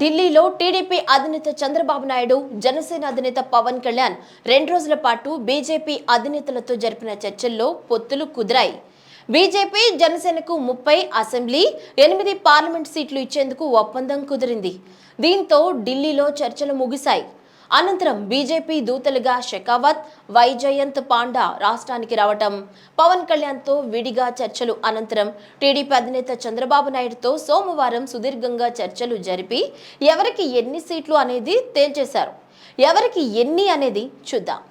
ఢిల్లీలో టీడీపీ అధినేత చంద్రబాబు నాయుడు జనసేన అధినేత పవన్ కళ్యాణ్ రెండు రోజుల పాటు బీజేపీ అధినేతలతో జరిపిన చర్చల్లో పొత్తులు కుదిరాయి. బీజేపీ జనసేనకు ముప్పై అసెంబ్లీ ఎనిమిది పార్లమెంట్ సీట్లు ఇచ్చేందుకు ఒప్పందం కుదిరింది. దీంతో ఢిల్లీలో చర్చలు ముగిశాయి. అనంతరం బీజేపీ దూతలుగా షెకావత్ వైజయంత్ పాండా రాష్ట్రానికి రావటం. పవన్ కళ్యాణ్తో విడిగా చర్చలు అనంతరం టీడీపీ అధినేత చంద్రబాబు నాయుడుతో సోమవారం సుదీర్ఘంగా చర్చలు జరిపి ఎవరికి ఎన్ని సీట్లు అనేది తేల్చేశారు? ఎవరికి ఎన్ని అనేది చూద్దాం.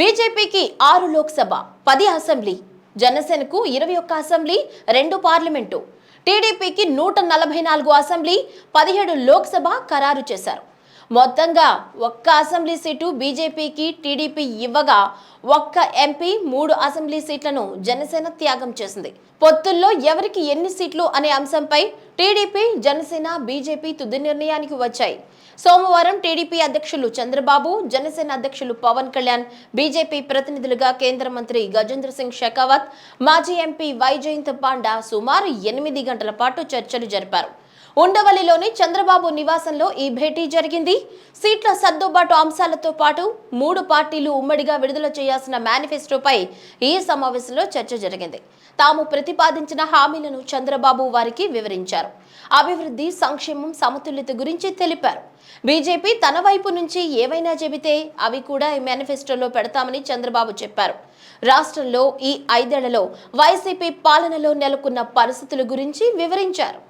బీజేపీకి ఆరు లోక్సభ పది అసెంబ్లీ జనసేనకు ఇరవై ఒక్క అసెంబ్లీ రెండు పార్లమెంటు. టీడీపీకి నూట నలభై నాలుగు అసెంబ్లీ పదిహేడు లోక్సభ ఖరారు చేశారు. మొత్తంగా ఒక్క అసెంబ్లీ సీటు బీజేపీకి టీడీపీ ఇవ్వగా ఒక్క ఎంపీ మూడు అసెంబ్లీ సీట్లను జనసేన త్యాగం చేసింది. పొత్తుల్లో ఎవరికి ఎన్ని సీట్లు అనే అంశంపై టీడీపీ జనసేన బీజేపీ తుది నిర్ణయానికి వచ్చాయి. సోమవారం టీడీపీ అధ్యక్షులు చంద్రబాబు జనసేన అధ్యక్షులు పవన్ కళ్యాణ్ బీజేపీ ప్రతినిధులుగా కేంద్ర మంత్రి గజేంద్ర సింగ్ షెకావత్ మాజీ ఎంపీ వైజయంత్ పాండా సుమారు ఎనిమిది గంటల పాటు చర్చలు జరిపారు. ఉండవల్లిలోని చంద్రబాబు నివాసంలో ఈ భేటీ జరిగింది. సీట్ల సర్దుబాటు అంశాలతో పాటు మూడు పార్టీలు ఉమ్మడిగా విడుదల చేయాల్సిన మేనిఫెస్టోపై ఈ సమావేశంలో చర్చ జరిగింది. తాము ప్రతిపాదించిన హామీలను చంద్రబాబు వారికి వివరించారు. అభివృద్ధి సంక్షేమం సమతుల్యత గురించి తెలిపారు. బీజేపీ తన వైపు నుంచి ఏవైనా చెబితే అవి కూడా ఈ మేనిఫెస్టోలో పెడతామని చంద్రబాబు చెప్పారు. రాష్ట్రంలో ఈ ఐదేళ్ళలో వైసీపీ పాలనలో నెలకొన్న పరిస్థితుల గురించి వివరించారు.